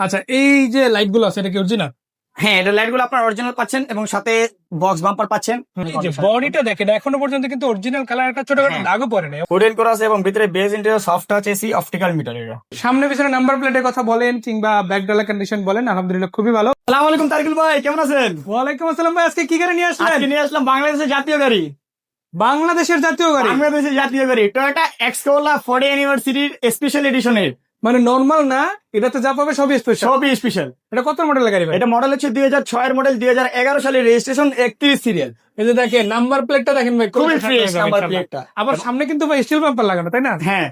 আচ্ছা এই যে লাইটগুলো আছে এটা কি অরিজিনাল হ্যাঁ এটা লাইটগুলো আপনার অরিজিনাল পাচ্ছেন এবং সাথে বক্স বাম্পার পাচ্ছেন। বডিটা দেখেন এখনও পর্যন্ত কিন্তু অরিজিনাল কালার একটা হ্যাঁ। দাগও পড়ে না কোডেন করা আছে এবং ভিতরে beige interior soft touch AC optical meter এটা সামনে পিছনে নাম্বার প্লেটের কথা বলেন কিংবা ব্যাক ডালা কন্ডিশন বলেন আলহামদুলিল্লাহ খুবই ভালো। আসসালামু আলাইকুম তারিকুল ভাই কেমন আছেন? ওয়ালাইকুম আসসালাম ভাই আজকে কি গাড়ি নিয়ে আসলেন? আজকে নিয়ে আসলাম বাংলাদেশের জাতীয় গাড়ি। বাংলাদেশের জাতীয় গাড়ি? বাংলাদেশের জাতীয় গাড়ি টয়োটা এক্সকোলা ফোর্টি ইউনিভার্সিটির স্পেশাল এডিশনের মানে নর্মাল না এটাতে যা পাবে সবই স্পেশাল সবই স্পেশাল এটা কত মডেলের গাড়ি ভাই? এটা মডেল হচ্ছে দুই হাজার ছয়ের মডেল দুই হাজার এগারো সালের রেজিস্ট্রেশন একত্রিশ সিরিয়াল এই যে দেখেন নাম্বার প্লেটটা দেখেন ভাই খুবই ফ্রেশ নাম্বার প্লেটটা আবার সামনে কিন্তু ভাই স্টিল বাম্পার লাগানো তাই না? হ্যাঁ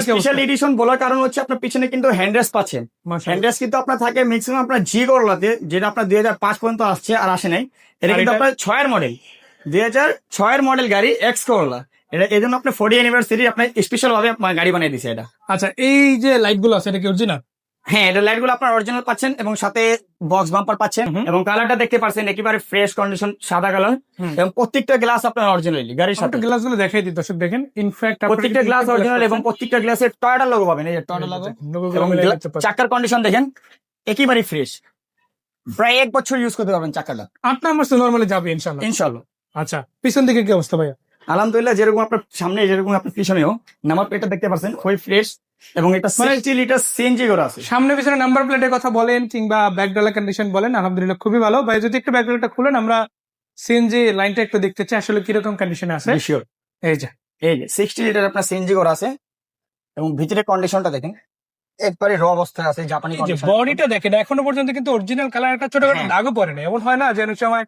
স্পেশাল? এডিশন বলার কারণ হচ্ছে আপনার পিছনে কিন্তু হ্যান্ড্রেস পাচ্ছেন। হ্যান্ড্রেস কিন্তু আপনার থাকে ম্যাক্সিমাম আপনার জি করলাতে যেটা আপনার দুই হাজার পাঁচ পর্যন্ত আসছে আর আসে নাই। এটা কিন্তু? আপনার ছয়ের মডেল দুই হাজার ছয়ের মডেল গাড়ি এক্স করলা এটা এই জন্য আপনার ফোর্টি আপনার স্পেশাল ভাবে আপনার গাড়ি বানিয়ে দিছে এটা। আচ্ছা এই যে লাইটগুলো আছে এটা কি অরিজিনাল হ্যাঁ এটা লাইটগুলো আপনার অরিজিনাল পাচ্ছেন এবং সাথে বক্স বাম্পার পাচ্ছেন এবং কালারটা দেখতে পাচ্ছেন একেবারে ফ্রেশ কন্ডিশন সাদা কালার এবং প্রত্যেকটা গ্লাস আপনার অরিজিনালি গাড়ির সাথে। গ্লাসগুলো দেখাই দিই দর্শক দেখেন। ইনফ্যাক্ট প্রত্যেকটা গ্লাস অরিজিনাল এবং প্রত্যেকটা গ্লাসের টয়টা লোগো পাবেন এই যে টয়টা লোগো এবং চাকার কন্ডিশন দেখেন একেবারে ফ্রেশ প্রায় এক বছর ইউজ করতে পারবেন চাকাটা। আট নাম্বার তো নর্মালি যাবে ইনশাল্লাহ ইনশাল্লাহ আচ্ছা পিছন দিকে কি অবস্থা ভাইয়া? আলহামদুলিল্লাহ যেরকম আপনার সামনে যেরকম আপনার পিছনেও নাম্বার প্লেটটা দেখতে পাচ্ছেন খুবই ফ্রেশ এবং এটা সিক্সটি লিটার সিএনজি করা আছে। সামনে পিছনে নাম্বার প্লেটের কথা বলেন কিংবা ব্যাক ডালা কন্ডিশন বলেন আলহামদুলিল্লাহ খুবই ভালো। ভাই যদি একটু ব্যাক ডালাটা খুলেন আমরা সিএনজি লাইনটা একটু দেখতে চাই আসলে কীরকম কন্ডিশনে আছে? শিওর এই যে। এই যে সিক্সটি লিটার আপনার সিএনজি করা আছে এবং ভিতরে কন্ডিশনটা দেখেন একবারে র অবস্থায় আছে জাপানি বডিটা দেখেন এখনও পর্যন্ত কিন্তু অরিজিনাল কালার একটা ছোটখাটো হ্যাঁ। দাগও পড়ে নাই। এমন হয় না যে অনেক সময়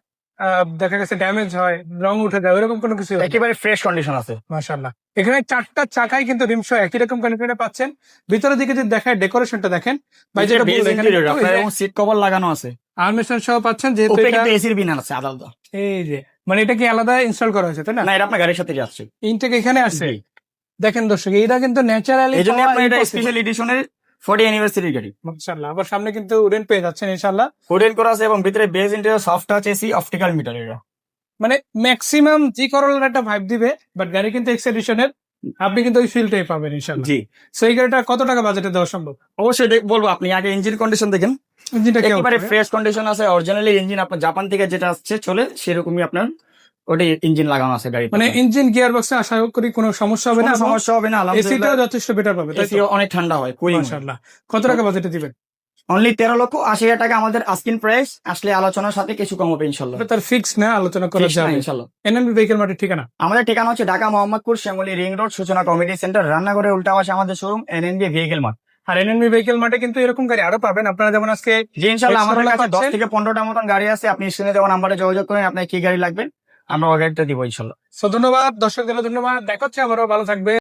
দেখা গেছে ড্যামেজ হয় রং উঠে যায় ওইরকম কোনো কিছু একেবারে ফ্রেশ কন্ডিশন আছে। মাশাল্লাহ এখানে চারটা চাকাই কিন্তু রিমশো একই রকম কন্ডিশনে পাচ্ছেন। ভিতরের দিকে যদি দেখায় ডেকোরেশনটা দেখেন ভাই যেটা বললেন, সিট কভার লাগানো আছে। আর্মেশন সহ পাচ্ছেন যেহেতু এটা কিন্তু এসির বিনান আছে আলাদা। এই যে মানে এটা কি আলাদা ইনস্টল করা হয়েছে তাই না? না এটা আপনার গাড়ির সাথে যাচ্ছে ইনটেক এখানে আসছে। দেখেন দর্শক এইটা কিন্তু ন্যাচারালি এই জন্য আপনার এটা স্পেশাল এডিশনের ফোর্টি অ্যানিভার্সারি গাড়ি। মাশাআল্লাহ আবার সামনে কিন্তু উডেন পেয়ে যাচ্ছেন ইনশাআল্লাহ। কোডেন করা আছে এবং ভিতরে beige interior soft touch AC optical meter এটা মানে ম্যাক্সিমাম জি করলার একটা ভাইব দিবে বাট গাড়ি কিন্তু এক্স এডিশনের আপনি কিন্তু ওই ফিলটাই পাবেন ইনশাআল্লাহ। জি। সো এই গাড়িটা কত টাকা বাজেটে দেওয়া সম্ভব? অবশ্যই বলব আপনি আগে ইঞ্জিন কন্ডিশন দেখেন। ইঞ্জিনটা একেবারে ফ্রেশ কন্ডিশন আছে অরিজিনালি ইঞ্জিন আপনার জাপান থেকে যেটা আসছে চলে সেরকমই আপনার ওটাই ইঞ্জিন লাগানো আছে গাড়ি মানে ইঞ্জিন গিয়ার বক্সে আশা করি কোনো সমস্যা হবে না সমস্যা হবে না এসিটাও যথেষ্ট বেটার পাবে এসি অনেক ঠান্ডা হয় কুলিং মাশাআল্লাহ। কত টাকা বাজেটে দিবেন? অনলি তেরো লক্ষ আশি হাজার টাকা আমাদের আস্কিন প্রাইস আসলে আলোচনার সাথে কিছু কম হবে ইনশাল্লাহ তার ফিক্স না আলোচনা করা যাবে। ইনশাল্লাহ এনএনবি ভেহিকেল মার্টের ঠিকানা? আমাদের ঠিকানা হচ্ছে Dhaka Mohammadpur Shyamoli ring road Suchona committee centre রান্নাঘরের উল্টা পাশে আমাদের শোরুম এনএনবি ভেহিকেল মার্ট আর এনএনবি ভেহিকেল মার্টে কিন্তু এরকম গাড়ি আরও পাবেন। আপনারা যেমন আজকে যে ইনশাল্লাহ আমাদের কাছে দশ থেকে পনেরোটা মতন গাড়ি আছে আপনি স্ক্রিনে দেওয়া নাম্বারে যোগাযোগ করেন আপনার কি গাড়ি লাগবে। আমরা অর্ডারটা দিব ইনশাল্লাহ। সো ধন্যবাদ। দর্শকদের ধন্যবাদ। দেখা হচ্ছে আবারও। ভালো থাকবে